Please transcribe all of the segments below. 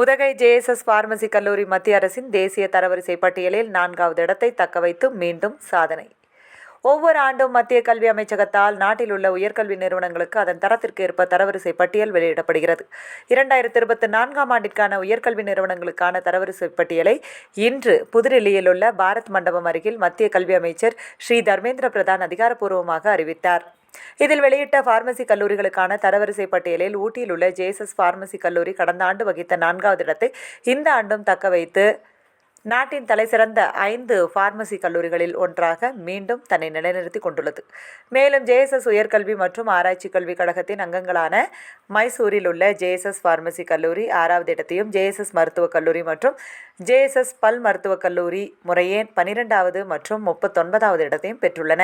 Udhagai JSS pharmacy கல்லூரி மத்திய அரசின் தேசிய தரவரிசை பட்டியலில் நான்காவது இடத்தை தக்கவைத்து மீண்டும் சாதனை. ஒவ்வொரு ஆண்டும் மத்திய கல்வி அமைச்சகத்தால் நாட்டில் உள்ள உயர்கல்வி நிறுவனங்களுக்கு அதன் தரத்திற்கு ஏற்ப தரவரிசை பட்டியல் வெளியிடப்படுகிறது. இரண்டாயிரத்தி இருபத்தி நான்காம் ஆண்டிற்கான உயர்கல்வி நிறுவனங்களுக்கான தரவரிசை பட்டியலை இன்று புதுடில்லியில் உள்ள பாரத் மண்டபம் அருகில் மத்திய கல்வி அமைச்சர் ஸ்ரீ தர்மேந்திர பிரதான் அதிகாரப்பூர்வமாக அறிவித்தார். இதில் வெளியிட்ட பார்மசி கல்லூரிகளுக்கான தரவரிசை பட்டியலில் ஊட்டியில் உள்ள ஜேஎஸ்எஸ் பார்மசி கல்லூரி கடந்த ஆண்டு வகித்த நான்காவது இடத்தை இந்த ஆண்டும் தக்க வைத்து நாட்டின் தலைசிறந்த ஐந்து ஃபார்மசி கல்லூரிகளில் ஒன்றாக மீண்டும் தன்னை நிலைநிறுத்தி கொண்டுள்ளது. மேலும் ஜேஎஸ்எஸ் உயர்கல்வி மற்றும் ஆராய்ச்சி கல்விக் கழகத்தின் அங்கங்களான மைசூரில் உள்ள ஜேஎஸ்எஸ் ஃபார்மசி கல்லூரி ஆறாவது இடத்தையும் ஜேஎஸ்எஸ் மருத்துவக் கல்லூரி மற்றும் ஜேஎஸ்எஸ் பல் மருத்துவக் கல்லூரி முறையே பனிரெண்டாவது மற்றும் முப்பத்தொன்பதாவது இடத்தையும் பெற்றுள்ளன.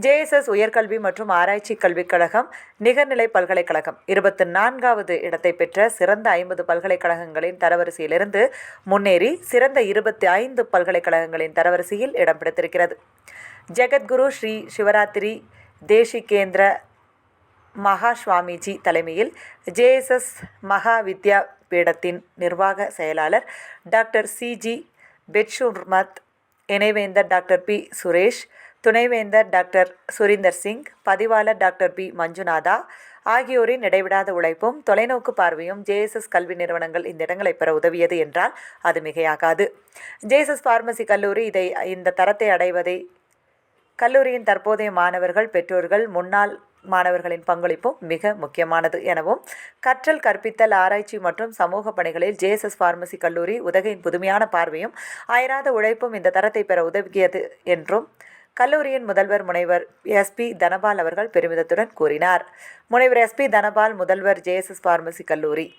ஜேஎஸ்எஸ் உயர்கல்வி மற்றும் ஆராய்ச்சி கல்விக் கழகம் நிகர்நிலை பல்கலைக்கழகம் இருபத்தி நான்காவது இடத்தை பெற்ற சிறந்த ஐம்பது பல்கலைக்கழகங்களின் தரவரிசையிலிருந்து முன்னேறி சிறந்த இரு இருபத்தி ஐந்து பல்கலைக்கழகங்களின் தரவரிசையில் இடம் பிடித்திருக்கிறது ஜெகத்குரு ஸ்ரீ சிவராத்திரி தேசிகேந்திர மகா சுவாமிஜி தலைமையில் ஜேஎஸ்எஸ் மகா வித்யா பீடத்தின் நிர்வாக செயலாளர் டாக்டர் சிஜி பெட்ஷுர்மத் இணைவேந்தர் டாக்டர் பி சுரேஷ் துணைவேந்தர் டாக்டர் சுரீந்தர் சிங் பதிவாளர் டாக்டர் பி. மஞ்சுநாதா ஆகியோரின் இடைவிடாத உழைப்பும் தொலைநோக்கு பார்வையும் ஜேஎஸ்எஸ் கல்வி நிறுவனங்கள் இந்த இடங்களை பெற உதவியது என்றால் அது மிகையாகாது. ஜேஎஸ்எஸ் பார்மசி கல்லூரி இதை இந்த தரத்தை அடைவதை கல்லூரியின் தற்போதைய மாணவர்கள் பெற்றோர்கள் முன்னாள் மாணவர்களின் பங்களிப்பும் மிக முக்கியமானது. எனவும் கற்றல் கற்பித்தல் ஆராய்ச்சி மற்றும் சமூக பணிகளில் ஜேஎஸ்எஸ் பார்மசி கல்லூரி உதகையின் புதுமையான பார்வையும் அயராத உழைப்பும் இந்த தரத்தை பெற உதவியது என்றும் கல்லூரியின் முதல்வர் முனைவர் எஸ்பி தனபால் அவர்கள் பெருமிதத்துடன் கூறினார். முனைவர் எஸ்பி தனபால் முதல்வர் ஜேஎஸ்எஸ் பார்மசி கல்லூரி.